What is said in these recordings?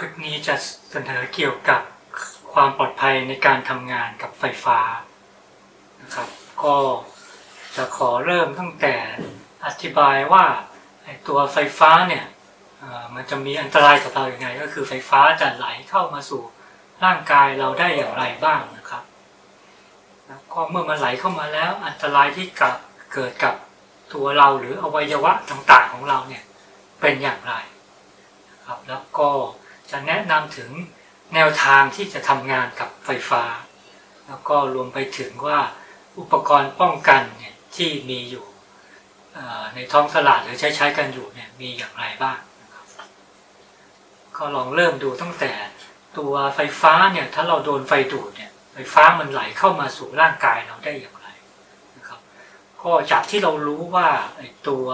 คลิปนี้จะเสนอเกี่ยวกับความปลอดภัยในการทำงานกับไฟฟ้านะครับ ก็จะขอเริ่มตั้งแต่อธิบายว่าตัวไฟฟ้าเนี่ยมันจะมีอันตรายกับเราอย่างไงก็คือไฟฟ้าจะไหลเข้ามาสู่ร่างกายเราได้อย่างไรบ้างนะครับก็เมื่อมันไหลเข้ามาแล้วอันตรายที่เกิดกับตัวเราหรืออวัยวะต่างๆของเราเนี่ยเป็นอย่างไรนะครับแล้วก็ จะแนะนำถึงแนวทางที่จะทำงานกับไฟฟ้า แล้วก็รวมไปถึงว่าอุปกรณ์ป้องกันเนี่ยที่มีอยู่ในท้องตลาดหรือใช้ใช้กันอยู่เนี่ยมีอย่างไรบ้างนะครับก็ลองเริ่มดูตั้งแต่ตัวไฟฟ้าเนี่ยถ้าเราโดนไฟดูดเนี่ยไฟฟ้ามันไหลเข้ามาสู่ร่างกายเราได้อย่างไรนะครับก็จากที่เรารู้ว่าไอ้ตัว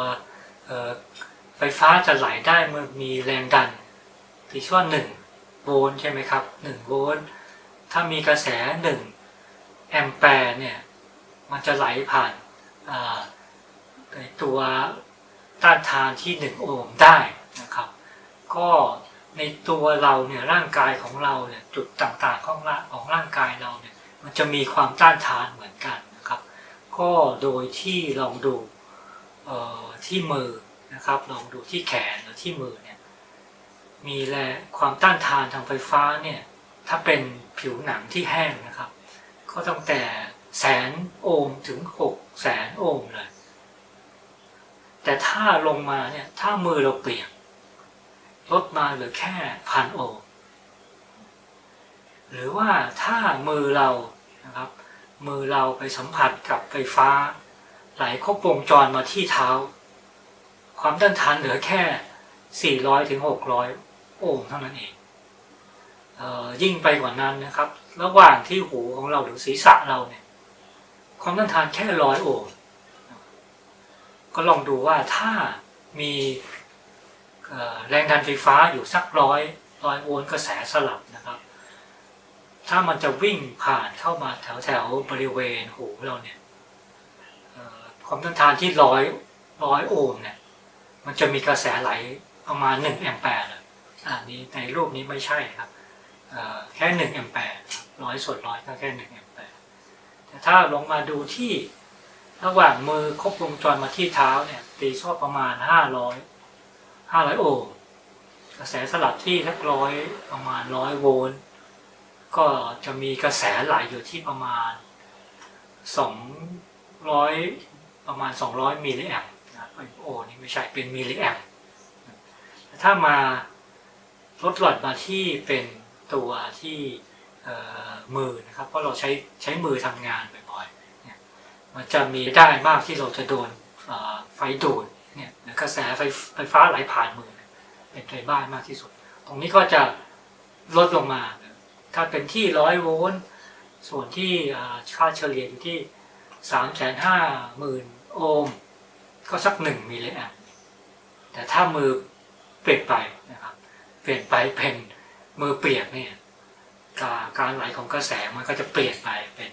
ไฟฟ้าจะไหลได้เมื่อมีแรงดัน ที่ชื่อว่า1โวลต์ใช่ไหมครับ1โวลต์ถ้ามีกระแส1แอมแปร์เนี่ยมันจะไหลผ่านในตัวต้านทานที่1โอห์มได้นะครับ ก็ในตัวเราเนี่ยร่างกายของเราเนี่ยจุดต่างๆของร่างของร่างกายเราเนี่ยมันจะมีความต้านทานเหมือนกันนะครับ ก็โดยที่ลองดูที่มือนะครับลองดูที่แขนหรือที่มือ มีแรงความต้านทานทางไฟฟ้าเนี่ยถ้าเป็นผิวหนังที่แห้งนะครับ ก็ตั้งแต่แสนโอห์มถึงหกแสนโอห์มเลย แต่ถ้าลงมาเนี่ยถ้ามือเราเปียกลดมาเหลือแค่พันโอห์มหรือว่าถ้ามือเรานะครับ มือเราไปสัมผัสกับไฟฟ้า ไหลครบวงจรมาที่เท้า ความต้านทานเหลือแค่ 400ถึง600 โอห์มเท่านั้นเองเออยิ่งไปกว่านั้นนะครับ ระหว่างที่หูของเราหรือศีรษะเราเนี่ย ความต้านทานแค่ร้อยโอห์มก็ลองดูว่าถ้ามีแรงดันไฟฟ้าอยู่สักร้อยร้อยโวลต์กระแสสลับนะครับ ถ้ามันจะวิ่งผ่านเข้ามาแถวแถวบริเวณหูเราเนี่ยความต้านทานที่ร้อยร้อยโอห์มเนี่ย มันจะมีกระแสไหลประมาณ1แอมแปร์ อันนี้ในรูปนี้ไม่ใช่ครับเอ่อแค่1แอมแปร์ร้อยส่วนร้อยก็แค่1แอมแปร์แต่ถ้าลงมาดูที่ระหว่างมือครบวงจรมาที่เท้าเนี่ยตีชอบประมาณ 500 500 โอห์มกระแสสลับที่สักร้อยประมาณ 100 โวลต์ก็จะมีกระแสไหลอยู่ที่ประมาณ 200 ประมาณ 200 มิลลิแอมป์นะโอ้นี่ไม่ใช่เป็นมิลลิแอมป์ถ้ามา ลดหลอดมาที่เป็นตัวที่มือนะครับเพราะเราใช้ใช้มือทำงานบ่อยๆเนี่ยมันจะมีได้มากที่เราจะโดนไฟดูดเนี่ยกระแสไฟไฟฟ้าไหลผ่านมือ เป็นไปบ้านมากที่สุด ตรงนี้ก็จะลดลงมา ถ้าเป็นที่ร้อยโวลต์ส่วนที่ค่าเฉลี่ยอยู่ที่สามแสนห้าหมื่นโอห์มก็สักหนึ่งมิลลิแอมป์แต่ถ้ามือเปลี่ยนไป เปลี่ยนไปเป็นมือเปียกเนี่ยการไหลของกระแสมันก็จะเปลี่ยนไปเป็น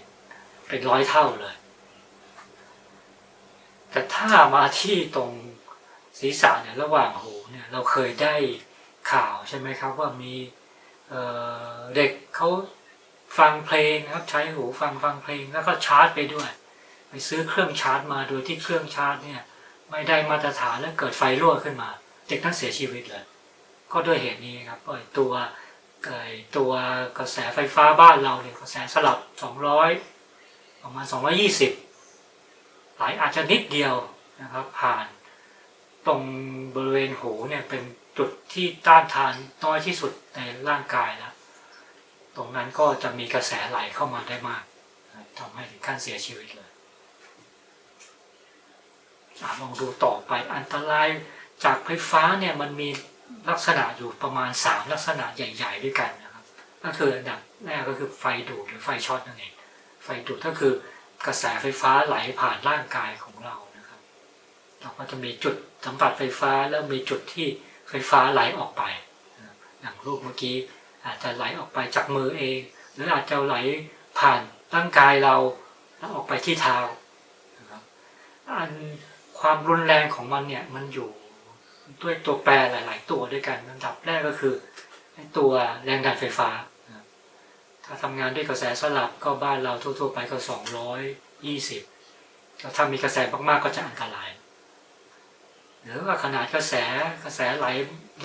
เป็นร้อยเท่าเลย แต่ถ้ามาที่ตรงศีรษะเนี่ยระหว่างหูเนี่ยเราเคยได้ข่าวใช่ไหมครับว่ามีเเด็กเขาฟังเพลงครับใช้หูฟังฟังเพลงแล้วก็ชาร์จไปด้วย ไปซื้อเครื่องชาร์จมาโดยที่เครื่องชาร์จเนี่ยไม่ได้มาตรฐานแล้วเกิดไฟรั่วขึ้นมา เด็กนั้นเสียชีวิตเลย ก็ด้วยเหตุนี้ครับไอตัวไอตัวกระแสไฟฟ้าบ้านเราเนี่ยกระแสสลับ 200 ประมาณ 220 หลายอาจจะนิดเดียวนะครับผ่านตรงบริเวณหูเนี่ยเป็นจุดที่ต้านทานน้อยที่สุดในร่างกายแล้ว ตรงนั้นก็จะมีกระแสไหลเข้ามาได้มากทำให้ถึงขั้นเสียชีวิตเลยอลองดูต่อไปอันตรายจากไฟฟ้าเนี่ยมันมี ลักษณะอยู่ประมาณ 3 ลักษณะใหญ่ ๆ ด้วยกันนะครับ ก็คืออันดับแรกก็คือไฟดูดหรือไฟช็อตนั่นเองไฟดูดก็คือกระแสไฟฟ้าไหลผ่านร่างกายของเรานะครับเราก็จะมีจุดสัมผัสไฟฟ้าแล้วมีจุดที่ไฟฟ้าไหลออกไป อย่างรูปเมื่อกี้อาจจะไหลออกไปจากมือเอง หรืออาจจะไหลผ่านร่างกายเราแล้วออกไปที่เท้านะครับอันความรุนแรงของมันเนี่ยมันอยู่ ด้วยตัวแปรหลาย ๆ ตัวด้วยกันอันดับแรกก็คือตัวแรงดันไฟฟ้า ถ้าทำงานด้วยกระแสสลับก็บ้านเราทั่ว ๆ ไปก็ 220แล้วถ้ามีกระแสมาก ๆ ก็จะอันตราย หรือว่าขนาดกระแสกระแสไหล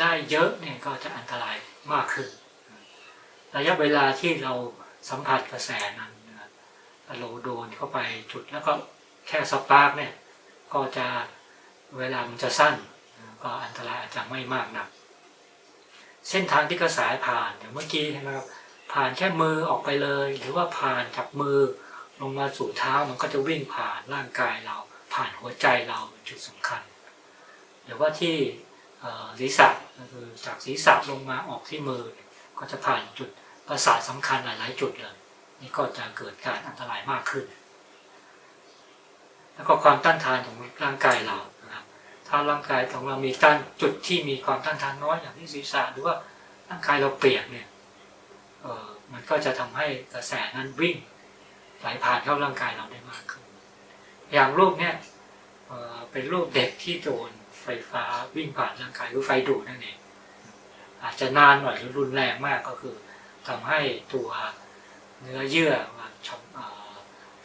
ได้เยอะเนี่ยก็จะอันตรายมากขึ้น ระยะเวลาที่เราสัมผัสกระแสนั้นเราโดนเข้าไปจุดแล้วก็แค่สปาร์กเนี่ยก็จะเวลามันจะสั้น ก็อันตรายอาจจะไม่มากนัก เส้นทางที่กระแสผ่านอย่างเมื่อกี้เห็นะครับ ผ่านแค่มือออกไปเลย หรือว่าผ่านจากมือลงมาสู่เท้ามันก็จะวิ่งผ่านร่างกายเรา ผ่านหัวใจเราเป็นจุดสำคัญ หรือว่าที่ศีรษะก็คือจากศีรษะลงมาออกที่มือ ก็จะผ่านจุดประสาทสำคัญหลาย ๆ จุดเลยนี่ก็จะเกิดการอันตรายมากขึ้น แล้วก็ความต้านทานของร่างกายเรา ถ้าร่างกายของเรามีต้านจุดที่มีความต้านทานน้อยอย่างที่ศีรษะหรือว่าร่างกายเราเปียกเนี่ยเออมันก็จะทำให้กระแสนั้นวิ่งไหลผ่านเข้าร่างกายเราได้มากขึ้น อย่างรูปเนี่ยเออเป็นรูปเด็กที่โดนไฟฟ้าวิ่งผ่านร่างกายหรือไฟดูดนั่นเองอาจจะนานหน่อยหรือรุนแรงมากก็คือทำให้ตัวเนื้อเยื่อ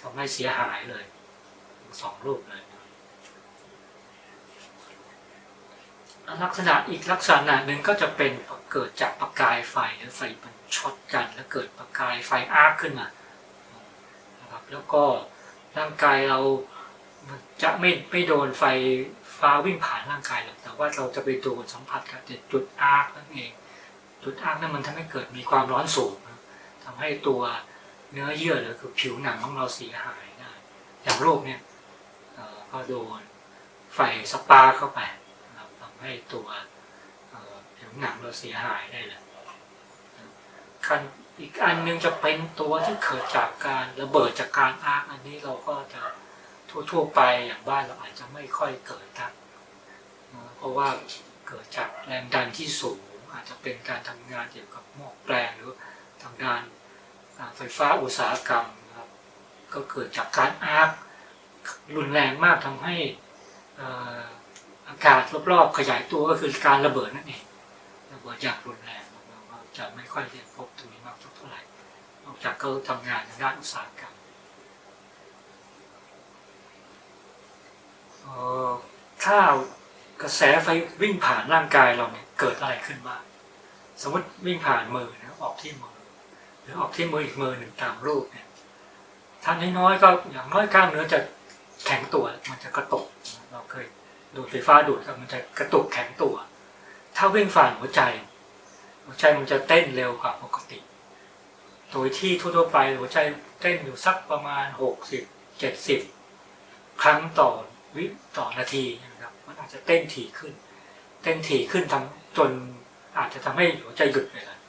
ทำให้เสียหายเลยสองรูปเลย ลักษณะอีกลักษณะหนึ่งก็จะเป็นเกิดจากประกายไฟหรือไฟมันช็อตกันแล้วเกิดประกายไฟอาร์คขึ้นมานะครับแล้วก็ร่างกายเราจะไม่ไม่โดนไฟฟ้าวิ่งผ่านร่างกายหรอกแต่ว่าเราจะไปโดนสัมผัสกับจุดอาร์คนั่นเองจุดอาร์คนั้นมันทำให้เกิดมีความร้อนสูงนะทำให้ตัวเนื้อเยื่อหรือคือผิวหนังของเราเสียหายได้อย่างโรคเนี่ยเอ่อก็โดนไฟสปาเข้าไป ให้ตัวผิวหนังเราเสียหายได้เลยคันอีกอันหนึงจะเป็นตัวที่เกิดจากการระเบิดจากการอาร์คอันนี้เราก็จะทั่วๆไปอย่างบ้านเราอาจจะไม่ค่อยเกิดนักนะเพราะว่าเกิดจากแรงดันที่สูง อาจจะเป็นการทำงานเกี่ยวกับหม้อแปลงหรือทางด้านไฟฟ้าอุตสาหกรรมนะครับก็เกิดจากการอาร์ครุนแรงมากทำให้ อากาศรอบๆขยายตัวก็คือการระเบิดนั่นเองระเบิดอย่างรุนแรงเราจะไม่ค่อยได้พบตรงนี้มากเท่าไหร่นอกจากเขาทำงานในด้านอุตสาหกรรมถ้ากระแสไฟวิ่งผ่านร่างกายเราเนี่ยเกิดอะไรขึ้นบ้างสมมติวิ่งผ่านมือนะออกที่มือ หรือออกที่มืออีกมือหนึ่งตามรูปเนี่ยถ้าน้อยๆก็อย่างน้อยกล้ามเนื้อจะแข็งตัวมันจะกระตุก ดูดไฟฟ้าดูดมันจะกระตุกแข็งตัว ถ้าวิ่งผ่านหัวใจ หัวใจมันจะเต้นเร็วกว่าปกติ โดยที่ทั่วๆไปหัวใจเต้นอยู่สักประมาณ 60 70 ครั้งต่อวิต่อนาทีนะครับมันอาจจะเต้นถี่ขึ้น เต้นถี่ขึ้นทำจนอาจจะทำให้หัวใจหยุดไปเลย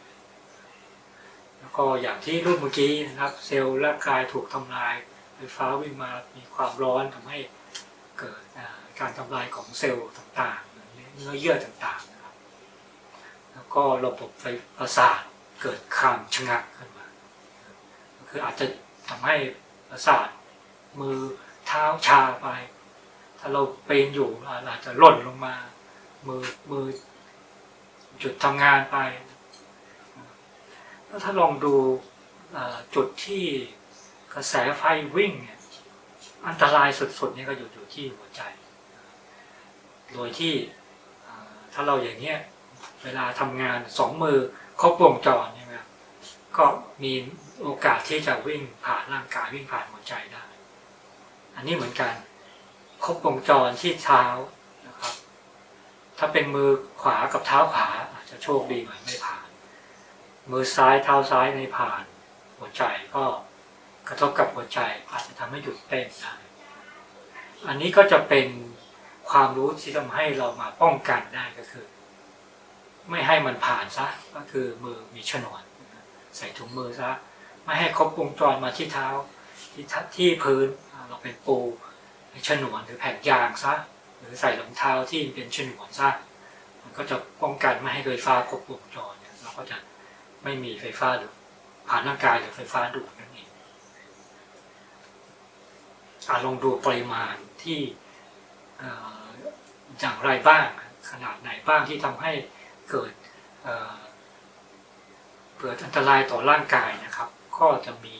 แล้วก็อย่างที่รูปเมื่อกี้นะครับ เซลล์ร่างกายถูกทำลายไฟฟ้าวิ่งมามีความร้อนทำให้เกิดอ่า การทำลายของเซลล์ต่างๆ เนื้อเยื่อต่างๆนะครับแล้วก็ระบบไฟประสาทเกิดความชะงักขึ้นมาคืออาจจะทำให้ประสาทมือเท้าชาไป ถ้าเราเป็นอยู่อาจจะหล่นลงมา มือมือหยุดทำงานไปแล้วถ้าลองดูจุดที่กระแสไฟวิ่งเนี่ยอันตรายสุดๆนี่ก็อยู่อยู่ที่หัวใจ โดยที่ถ้าเราอย่างเนี้ยเวลาทำงานสองมือครบวงจรใช่ไหมครับก็มีโอกาสที่จะวิ่งผ่านร่างกายวิ่งผ่านหัวใจได้ อันนี้เหมือนกันครบวงจรที่เท้านะครับ ถ้าเป็นมือขวากับเท้าขวาอาจจะโชคดีหน่อยไม่ผ่าน มือซ้ายเท้าซ้ายไม่ผ่าน หัวใจก็กระทบกับหัวใจอาจจะทำให้หยุดเต้นได้อันนี้ก็จะเป็น ความรู้ที่ทำให้เรามาป้องกันได้ก็คือ ไม่ให้มันผ่านซะก็คือมือมีฉนวนใส่ถุงมือซะไม่ให้ครบวงจรมาที่เท้า ที่ที่พื้นเราเป็นปูฉนวนหรือแผ่นยางซะหรือใส่รองเท้าที่เป็นฉนวนซะมันก็จะป้องกันไม่ให้ไฟฟ้าครบวงจรเนี่ยเราก็จะไม่มีไฟฟ้าหรือผ่านร่างกายหรือไฟฟ้าดูดนั่นเองอลองดูปริมาณที่ อย่างไรบ้าง ขนาดไหนบ้างที่ทำให้เกิดเอ่อกิดอันตรายต่อร่างกายนะครับ ก็จะมี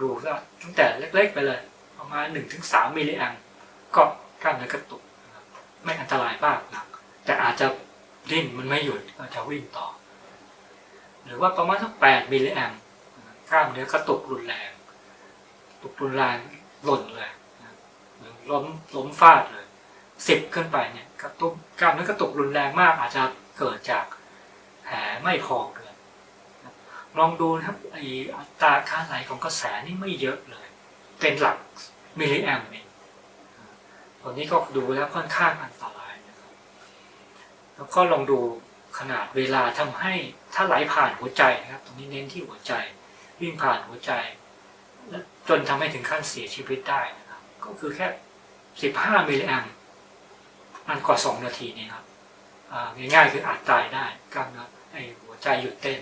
ดูว่าตั้งแต่เล็กๆไปเลย ประมาณ 1-3มิลลิแอมก็กล้ามเนื้อกระตุกไม่อันตรายมากนะแต่อาจจะดิ้นมันไม่หยุดก็จะวิ่งต่อ หรือว่าประมาณสัก8มิลลิแอมกล้ามเนื้อกระตุกรุนแรงตุกรุนแรงหล่นเลยล้มล้มฟาดเลย สิบขึ้นไปเนี่ยกระตุกกล้ามเนื้อกระตุกรุนแรงมาก อาจจะเกิดจากแผลไม่พอเลยนะลองดูนะครับไออัตราการไหลของกระแสนี่ไม่เยอะเลย เป็นหลักมิลลิแอมป์เองตัวนี้ก็ดูแล้วค่อนข้างอันตรายนะครับ แล้วก็ลองดูขนาดเวลาทำให้ถ้าไหลผ่านหัวใจนะครับ ตรงนี้เน้นที่หัวใจ วิ่งผ่านหัวใจและจนทำให้ถึงขั้นเสียชีวิตได้นะครับ ก็คือแค่ 15มิลลิแอม ป์มันกว่า 2 นาทีนี่ครับง่ายๆคืออาจตายได้กล้ามเนื้อไอหัวใจหยุดเต้น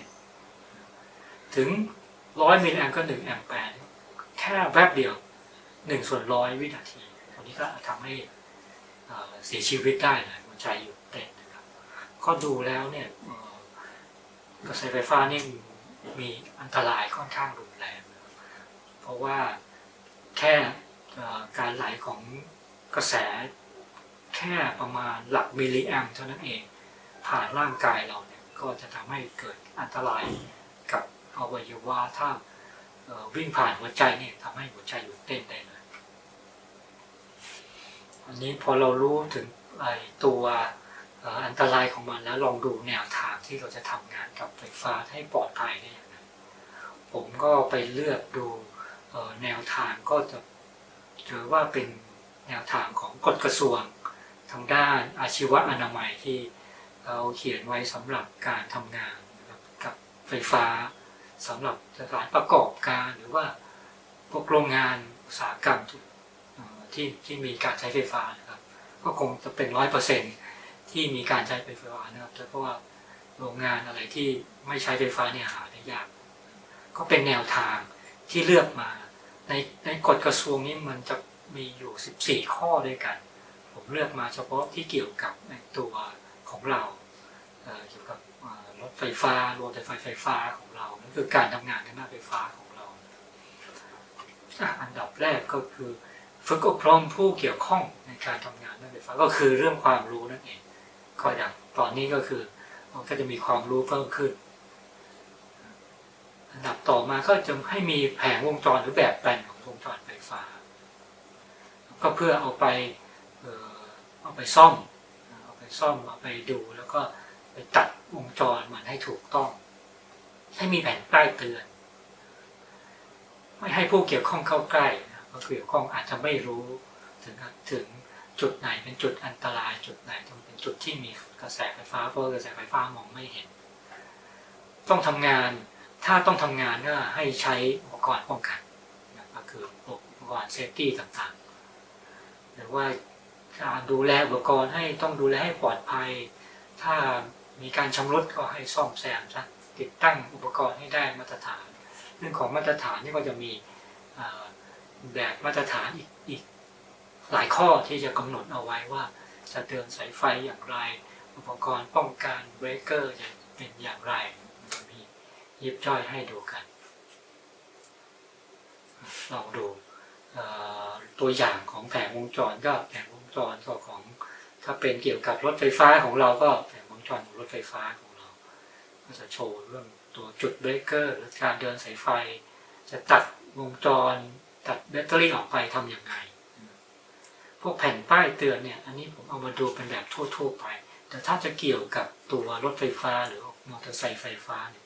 ถึง 100มิลลิแอมป์ก็ 1 แอมแปร์แค่แวบเดียว 1 ส่วนร้อยวินาทีตรงนี้ก็ทำให้เสียชีวิตได้เลยหัวใจหยุดเต้นนะครับก็ดูแล้วเนี่ยกระแสไฟฟ้านี่มีอันตรายค่อนข้างรุนแรงเพราะว่าแค่การไหลของกระแส แค่ประมาณหลักมิลลิแอมเท่านั้นเอง ผ่านร่างกายเราเนี่ยก็จะทำให้เกิดอันตรายกับอวัยวะถ้าวิ่งผ่านหัวใจเนี่ยทำให้หัวใจหยุดเต้นได้เลยอันนี้พอเรารู้ถึงไอตัวอันตรายของมันแล้วลองดูแนวทางที่เราจะทำงานกับไฟฟ้าให้ปลอดภัยได้อย่างไรผมก็ไปเลือกดูแนวทางก็จะเจอว่าเป็นแนวทางของกฎกระทรวง ทางด้านอาชีวะอนามัยที่เราเขียนไว้สำหรับการทำงานกับไฟฟ้าสำหรับสถานประกอบการหรือว่าพวกโรงงานอุตสาหกรรมที่ที่มีการใช้ไฟฟ้านะครับ ก็คงจะเป็นร้อยเปอร์เซ็นที่มีการใช้ไฟฟ้านะครับเพราะว่าโรงงานอะไรที่ไม่ใช้ไฟฟ้าเนี่ยหาได้ยากก็เป็นแนวทางที่เลือกมา ในในกฎกระทรวงนี้มันจะมีอยู่ 14 ข้อด้วยกัน ผมเลือกมาเฉพาะที่เกี่ยวกับตัวของเราเกี่ยวกับรถไฟฟ้ารถไฟฟ้าไฟฟ้าของเรานั่นคือการทำงานทางด้านไฟฟ้าของเรา อันดับแรกก็คือฝึกอบรมผู้เกี่ยวข้องในการทำงานด้านไฟฟ้าก็คือเรื่องความรู้นั่นเองก็อย่างตอนนี้ก็คือมันก็จะมีความรู้เพิ่มขึ้น อันดับต่อมาก็จะให้มีแผงวงจรหรือแบบแปลนของวงจรไฟฟ้า ก็เพื่อเอาไป เอาไปซ่อมเอาไปซ่อมเอาไปดูแล้วก็ไปตัดวงจรมันให้ถูกต้อง ให้มีแผ่นป้ายเตือน ไม่ให้ผู้เกี่ยวข้องเข้าใกล้นะผู้เกี่ยวข้องอาจจะไม่รู้ถึงถึงจุดไหนเป็นจุดอันตราย จุดไหนต้องเป็นจุดที่มีกระแสไฟฟ้าเพราะกระแสไฟฟ้ามองไม่เห็น ต้องทำงานถ้าต้องทำงานก็ให้ใช้อุปกรณ์ป้องกันนะก็คืออุปกรณ์เซฟตี้ต่างๆ หรือว่า ดูแลอุปกรณ์ให้ต้องดูแลให้ปลอดภัย ถ้ามีการชำรุดก็ให้ซ่อมแซมซะติดตั้งอุปกรณ์ให้ได้มาตรฐาน เรื่องของมาตรฐานนี่ก็จะมีแบบมาตรฐานอีกอีกหลายข้อที่จะกำหนดเอาไว้ว่าจะเดินสายไฟอย่างไร อุปกรณ์ป้องกันเบรกเกอร์จะเป็นอย่างไรมียิบย่อยให้ดูกันลองดูตัวอย่างของแผงวงจรก็แผงวง จรก็ของถ้าเป็นเกี่ยวกับรถไฟฟ้าของเราก็แผงวงจรของรถไฟฟ้าของเรา ก็จะโชว์เรื่องตัวจุดเบรกเกอร์หรือการเดินสายไฟ จะตัดวงจร ตัดแบตเตอรี่ออกไปทำอยังไงพวกแผ่นป้ายเตือนเนี่ยอันนี้ผมเอามาดูเป็นแบบทั่ว ๆ ไป แต่ถ้าจะเกี่ยวกับตัวรถไฟฟ้าหรือมอเตอร์ไซค์ไฟฟ้าเนี่ย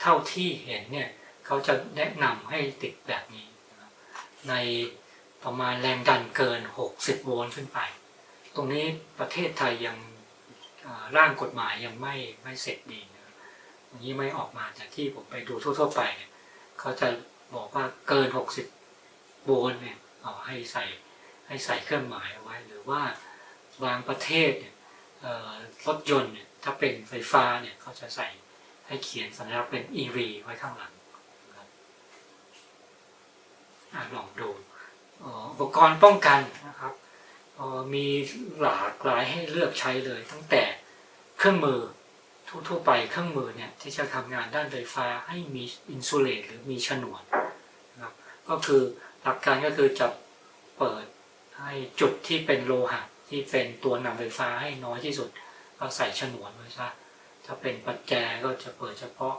เท่าที่เห็นเนี่ยเขาจะแนะนำให้ติดแบบนี้ ใน ประมาณแรงดันเกิน 60 โวลต์ขึ้นไป ตรงนี้ประเทศไทยยังร่างกฎหมายยังไม่ไม่เสร็จดีนะตรงนี้ไม่ออกมาจากที่ผมไปดูทั่ว ๆ ไปเนี่ยเขาจะบอกว่าเกิน 60 โวลต์เนี่ยเอาให้ใส่ให้ใส่เครื่องหมายเอาไว้ หรือว่าบางประเทศเนี่ยรถยนต์เนี่ยถ้าเป็นไฟฟ้าเนี่ยเขาจะใส่ให้เขียนสัญลักษณ์เป็น EV ไว้ข้างหลังลองดู อุปกรณ์ป้องกันนะครับมีหลากหลายให้เลือกใช้เลย ตั้งแต่เครื่องมือทั่วๆไปเครื่องมือเนี่ยที่จะทำงานด้านไฟฟ้าให้มีอินซูเลตหรือมีฉนวนนะครับก็คือหลักการก็คือจะเปิดให้จุดที่เป็นโลหะที่เป็นตัวนำไฟฟ้าให้น้อยที่สุด ก็ใส่ฉนวนไว้ซะถ้าเป็นปัจแจก็จะเปิดเฉพาะ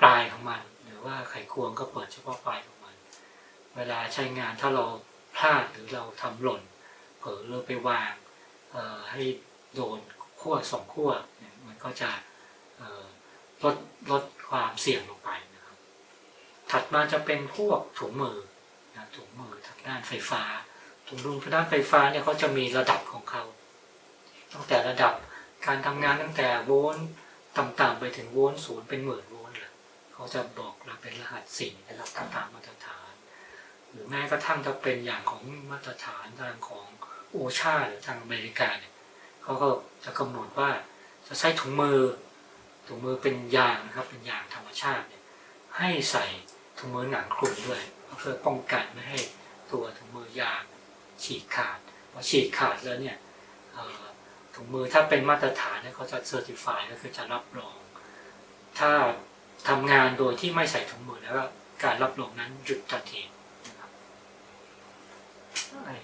ปลายของมัน หรือว่าไขควงก็เปิดเฉพาะปลายของมัน เวลาใช้งานถ้าเรา พลาดหรือเราทำหล่น เผลอเลอไปวางให้โดนขั้วสองขั้วเนี่ยมันก็จะลดลดความเสี่ยงลงไปนะครับ ถัดมาจะเป็นพวกถุงมือนะถุงมือทางด้านไฟฟ้า ถุงมือทางด้านไฟฟ้าเนี่ยเขาจะมีระดับของเขา ตั้งแต่ระดับการทำงานตั้งแต่โวลต์ต่ำๆไปถึงโวลต์ศูนย์เป็นหมื่นโวลต์เลยเขาจะบอกเราเป็นรหัสสี่นะครับตามมาตรฐาน หรือแม้กระทั่งจะเป็นอย่างของมาตรฐานทางของโอชาหรือทางอเมริกาเนี่ยเขาก็จะกำหนดว่าจะใช้ถุงมือถุงมือเป็นยางนะครับเป็นยางธรรมชาติเนี่ยให้ใส่ถุงมือหนังคลุมด้วยเพื่อป้องกันไม่ให้ตัวถุงมือยางฉีกขาดพอฉีกขาดแล้วเนี่ยถุงมือถ้าเป็นมาตรฐานเนี่ยเขาจะเซอร์ติฟายก็คือจะรับรอง ถ้าทำงานโดยที่ไม่ใส่ถุงมือแล้วก็การรับรองนั้นหยุดทันที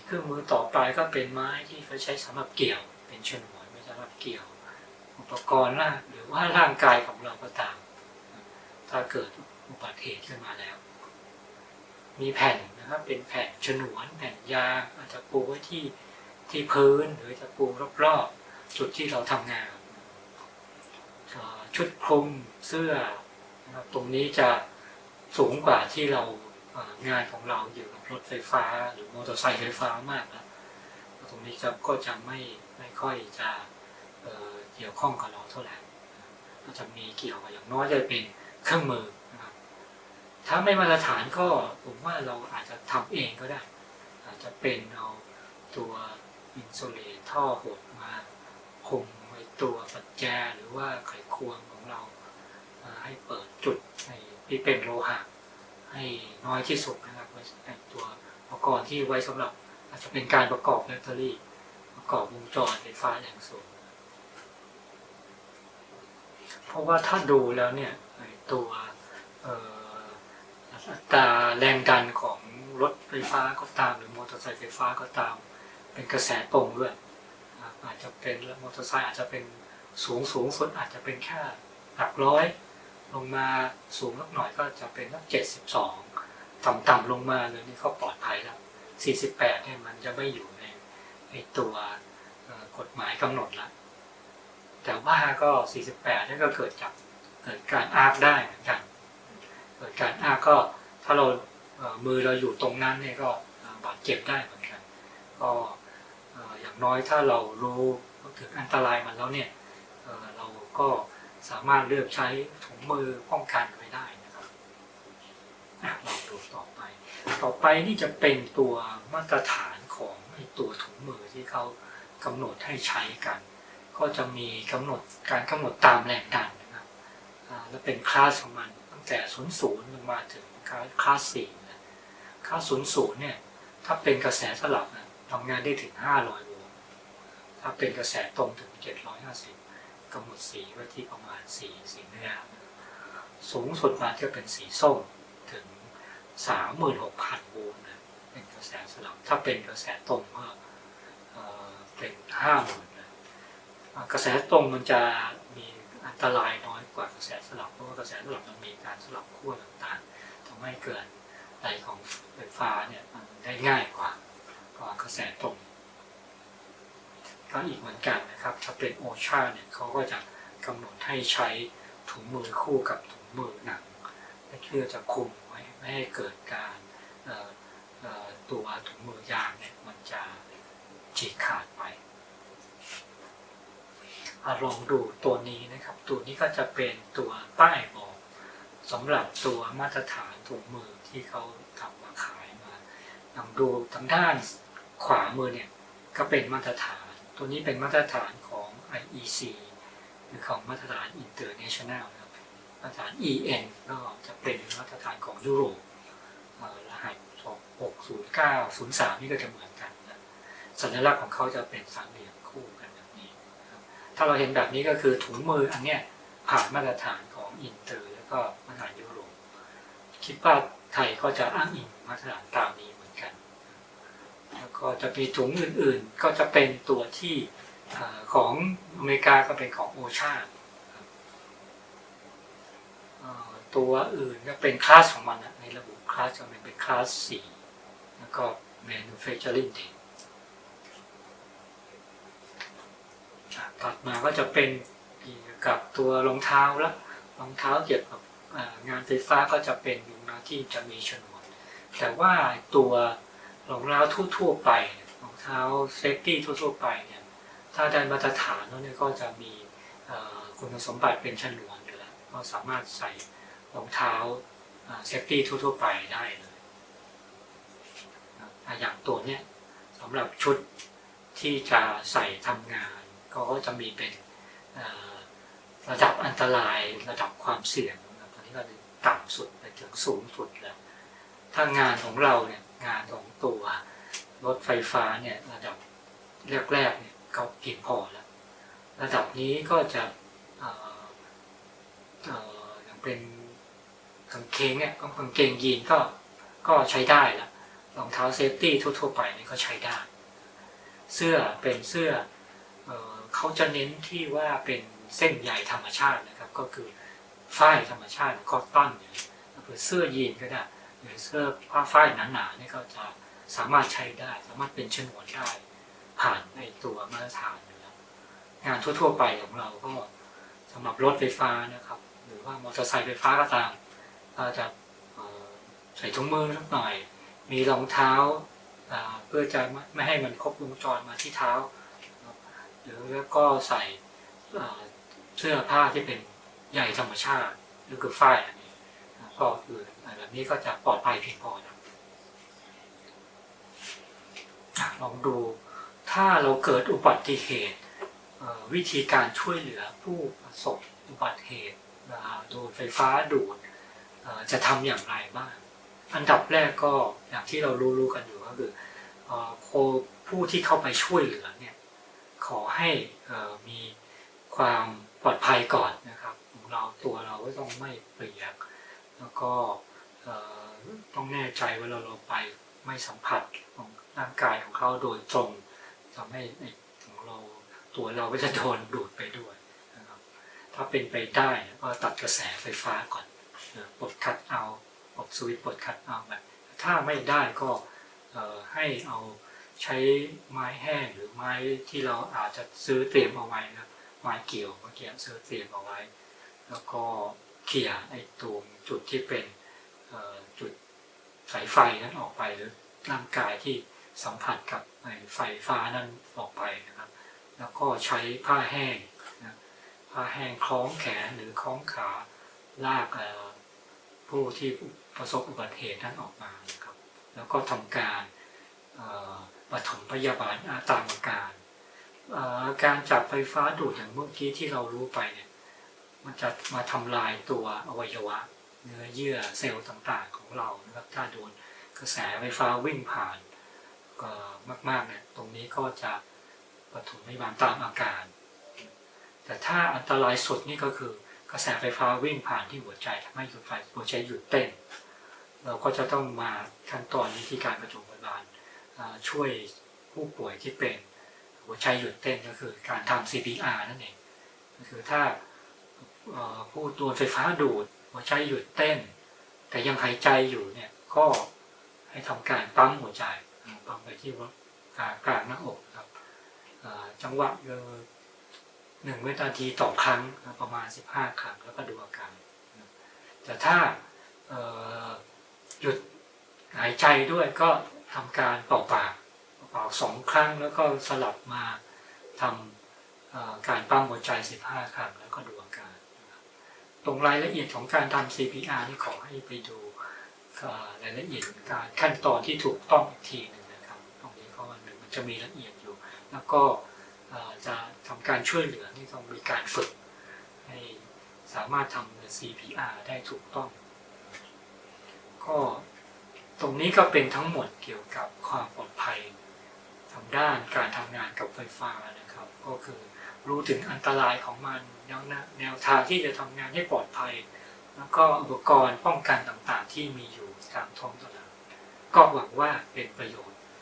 เครื่องมือต่อไปก็เป็นไม้ที่เขาใช้สำหรับเกี่ยว เป็นชนวนไม่สำหรับเกี่ยว อุปกรณ์ร่างหรือว่าร่างกายของเราก็ตาม ถ้าเกิดอุบัติเหตุขึ้นมาแล้ว มีแผ่นนะครับเป็นแผ่นฉนวนแผ่นยางอาจจะปูไว้ที่ที่พื้นหรือจะปูรอบๆจุดที่เราทำงานชุดคลุมเสื้อนะครับตรงนี้จะสูงกว่าที่เรา งานของเราอยู่กับรถไฟฟ้า หรือมอเตอร์ไซค์ไฟฟ้ามากแล้วตรงนี้จะก็จะไม่ไม่ค่อยจะเเกี่ยวข้องกับเราเท่าไหร่ก็จะมีเกี่ยวกับอย่างน้อยจะเป็นเครื่องมือนะครับถ้าไม่มาตรฐานก็ผมว่าเราอาจจะทำเองก็ได้ อาจจะเป็นเอาตัวอินซูเลตท่อหดมาคุมไว้ตัวปัจแจหรือว่าไขควงของเราให้เปิดจุดในที่เป็นโลหะ ให้น้อยที่สุดนะครับว้ในตัวอุปกรณ์ที่ไว้สำหรับอาจจะเป็นการประกอบแบตเตอรี่ ประกอบวงจรไฟฟ้าแรงสูง เพราะว่าถ้าดูแล้วเนี่ยตัวอัตราแรงดันของรถไฟฟ้าก็ตามหรือมอเตอร์ไซค์ไฟฟ้าก็ตาม เป็นกระแสตรงด้วยอาจจะเป็นมอเตอร์ไซค์อาจจะเป็นสูงสูงสุดอาจจะเป็นแค่หลักร้อย ลงมาสูงสักหน่อยก็จะเป็นสักเจ็ดสิบสองต่ำๆลงมาเลยนี่ก็ปลอดภัยแล้วสี่สิบแปดเนี่ยมันจะไม่อยู่ในในตัวกฎหมายกำหนดละแต่ว่าก็สี่สิบแปดนี่ก็เกิดจากเกิดการอาร์ได้เหมือนกัน เกิดการอาร์ก็ถ้าเรามือเราอยู่ตรงนั้นเนี่ยก็บาดเจ็บได้เหมือนกัน ก็อย่างน้อยถ้าเรารู้ถึงอันตรายมันแล้วเนี่ยเราก็ สามารถเลือกใช้ถุงมือป้องกันไว้ได้นะครับลองดูต่อไป ต่อไปนี่จะเป็นตัวมาตรฐานของตัวถุงมือที่เขากำหนดให้ใช้กัน ก็จะมีกำหนดการกำหนดตามแรงดันนะครับและเป็นคลาสของมันตั้งแต่ศูนย์ศูนย์ลงมาถึงคลาสสี่นะคลาสศูนย์ศูนย์เนี่ยถ้าเป็นกระแสสลับนะทำงานได้ถึง 500โวลต์ถ้าเป็นกระแสตรงถึง 750 กำหนดสีไว้ที่ประมาณสีสีเนื้อสูงสุดมาจะเป็นสีส้มถึง 36,000โวลต์นะเป็นกระแสสลับ ถ้าเป็นกระแสตรงก็เป็น50,000นะอ่ากระแสตรงมันจะมีอันตรายน้อยกว่ากระแสสลับเพราะว่ากระแสสลับมันมีการสลับขั้วต่างๆทำให้เกิดไหลของไฟฟ้าเนี่ยมันได้ง่ายกว่ากว่ากระแสตรง ก็อีกเหมือนกันนะครับถ้าเป็นโอชาเนี่ยเขาก็จะกำหนดให้ใช้ถุงมือคู่กับถุงมือหนังเพื่อจะคุมไว้ไม่ให้เกิดการตัวถุงมือยางเนี่ยมันจะฉีกขาดไปอลองดูตัวนี้นะครับ ตัวนี้ก็จะเป็นตัวป้ายบอกสำหรับตัวมาตรฐานถุงมือที่เขาทำมาขายมาลองดูทางด้านขวามือเนี่ยก็เป็นมาตรฐาน ตัวนี้เป็นมาตรฐานของ IEC หรือของมาตรฐาน International นะครับมาตรฐาน EN ก็จะเป็นมาตรฐานของยุโรปรหัส60903 นี่ก็จะเหมือนกันนะสัญลักษณ์ของเขาจะเป็นสามเหลี่ยมคู่กันแบบนี้ถ้าเราเห็นแบบนี้ก็คือถุงมืออันเนี้ยผ่านมาตรฐานของอินเตอร์ แล้วก็มาตรฐานยุโรปคิดว่าไทยก็จะอ้างอิงมาตรฐานตามนี้ แล้วก็จะมีถุงอื่นๆ ก็จะเป็นตัวที่ของอเมริกาก็เป็นของโอชาตัวอื่นก็เป็นคลาสของมันนะในระบบคลาสจะเป็นคลาสสี่แล้วก็ manufacturing day ถัดมาก็จะเป็นกับตัวรองเท้าละรองเท้าเกี่ยวกับงานไฟฟ้าก็จะเป็นรองเท้าที่จะมีฉนวนแต่ว่าตัว รองเท้าทั่วๆไปรองเท้าเซฟตี้ทั่วๆไปเนี่ยถ้าได้มาตรฐานแล้วเนี่ยก็จะมีคุณสมบัติเป็นฉนวนอยู่แล้วก็สามารถใส่รองเท้าเซฟตี้ทั่วๆไปได้เลยอย่างตัวเนี้ยสำหรับชุดที่จะใส่ทำงาน ก็จะมีเป็นระดับอันตรายระดับความเสี่ยงนะครับตอนนี้ก็ต่ำสุดไปถึงสูงสุดแล้วถ้างานของเราเนี่ย งานของตัวรถไฟฟ้าเนี่ยระดับแรกๆเนี่ยก็เพียงพอแล้ว ระดับนี้ก็จะเออเออย่างเป็นกางเกงเนี่ยกางเกงยีนก็ก็ใช้ได้ละรองเท้าเซฟตี้ทั่วๆไปนี่ก็ใช้ได้ เสื้อเป็นเสื้อเออเขาจะเน้นที่ว่าเป็นเส้นใยธรรมชาตินะครับ ก็คือฝ้ายธรรมชาติคอตตอนเนี่ยหรือเสื้อยีนก็ได้ หรือเสื้อผ้าฝ้ายหนาๆนี่ก็จะสามารถใช้ได้ สามารถเป็นฉนวนได้ผ่านในตัวมาตรฐานอยู่แล้วงานทั่ว ๆ ไปของเราก็สำหรับรถไฟฟ้านะครับ หรือว่ามอเตอร์ไซค์ไฟฟ้าก็ตามก็จะใส่ถุงมือสักหน่อย มีรองเท้าเพื่อจะไม่ให้มันครบวงจรมาที่เท้า หรือแล้วก็ใส่เสื้อผ้าที่เป็นใยธรรมชาติหรือคือฝ้ายอันนี้ ก็คือแบบนี้ก็จะปลอดภัยเพียงพอนะลองดูถ้าเราเกิดอุบัติเหตุวิธีการช่วยเหลือผู้ประสบอุบัติเหตุโดนไฟฟ้าดูดจะทำอย่างไรบ้าง อันดับแรกก็อย่างที่เรารู้ๆกันอยู่ก็คือผู้ที่เข้าไปช่วยเหลือเนี่ยขอให้มีความปลอดภัยก่อนนะครับ ของเราตัวเราก็ต้องไม่เปียก แล้วก็ต้องแน่ใจว่าเราเราไปไม่สัมผัสของร่างกายของเขาโดยตรงทำให้ของเราตัวเราก็จะโดนดูดไปด้วยนะครับถ้าเป็นไปได้ก็ตัดกระแสไฟฟ้าก่อนปลดคัดเอาปลดสวิตปลดคัดเอาแบบถ้าไม่ได้ก็ให้เอาใช้ไม้แห้งหรือไม้ที่เราอาจจะซื้อเตรียมเอาไว้นะไม้เกี่ยวเมื่อกี้ซื้อเตรียมเอาไว้ แล้วก็ เคลียร์ไอ้ตรงจุดที่เป็นจุดสายไฟนั้นออกไปหรือร่างกายที่สัมผัสกับไอไฟฟ้านั้นออกไปนะครับ แล้วก็ใช้ผ้าแห้งนะผ้าแห้งคล้องแขนหรือคล้องขาลากผู้ที่ประสบอุบัติเหตุนั้นออกมานะครับ แล้วก็ทำการปฐมพยาบาลตามอาการอ่อการจับไฟฟ้าดูดอย่างเมื่อกี้ที่เรารู้ไปเนี่ย มันจะมาทำลายตัวอวัยวะ เนื้อเยื่อเซลล์ต่างๆของเรานะครับถ้าโดนกระแสไฟฟ้าวิ่งผ่านก็มากๆเนี่ยตรงนี้ก็จะปฐมพยาบาลตามอาการ แต่ถ้าอันตรายสุดนี่ก็คือกระแสไฟฟ้าวิ่งผ่านที่หัวใจทำให้หัวใจหยุดเต้น เราก็จะต้องมาขั้นตอนวิธีการปฐมพยาบาลช่วยผู้ป่วยที่เป็นหัวใจหยุดเต้นก็คือการทำ CPR นั่นเองก็คือถ้า ผู้โดนไฟฟ้าดูดหัวใจหยุดเต้น แต่ยังหายใจอยู่เนี่ยก็ให้ทำการปั๊มหัวใจปั๊มไปที่ว่ากลางกลางหน้าอกครับจังหวะเออหนึ่งวินาทีต่อครั้งประมาณ 15 ครั้งแล้วก็ดูอาการแต่ถ้าหยุดหายใจด้วยก็ทำการเป่าปากเป่าสองครั้งแล้วก็สลับมาทำการปั๊มหัวใจ 15 ครั้งแล้วก็ดูอาการ ตรงรายละเอียดของการทำ CPR นี่ขอให้ไปดูรายละเอียดการขั้นตอนที่ถูกต้องอีกทีหนึ่งนะครับ ตรงนี้ก็มันจะมีละเอียดอยู่ แล้วก็จะทำการช่วยเหลือนี่ต้องมีการฝึก ให้สามารถทำ CPR ได้ถูกต้อง ก็ตรงนี้ก็เป็นทั้งหมดเกี่ยวกับความปลอดภัยทางด้านการทำงานกับไฟฟ้านะครับ ก็คือ รู้ถึงอันตรายของมันแนวแนวทางที่จะทำงานให้ปลอดภัย แล้วก็อุปกรณ์ป้องกันต่างๆ ที่มีอยู่ตามท้องตลาดก็หวังว่าเป็นประโยชน์